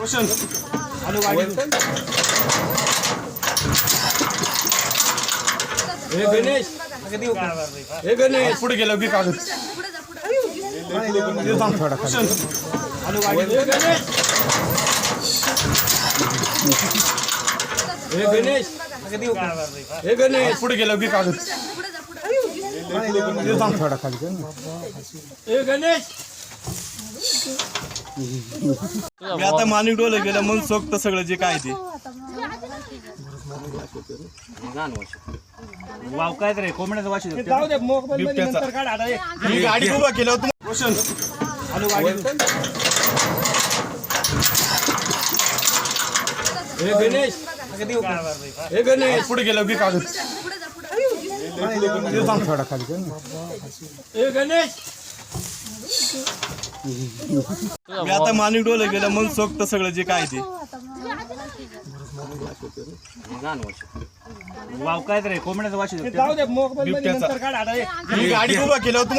रोशन. हे गणेश. हे गणेश. पुढे गेलो की कागद रोशन. हे गणेश. हे गणेश. पुढे गेलो की कागद हे गणेश. मी आता माणिक डोले गेलं म्हणून सोक्त सगळं जे काय ते. वाव काय रे कोंबड्याचं वाशी बिबट्याचा. मी गाडी उभा केलं होतं. रोशन. आलो हे गणेश. हे गणेश. पुढे गेलो की कागद ते थांब थोडा खाली हे गणेश. मी आता माणिक डोले गेलं म्हणून सोक्त सगळं जे काय ते. वाव काय रे कोंबड्याचं वाशी बिबट्याचा. मी गाडी उभा केलं होतं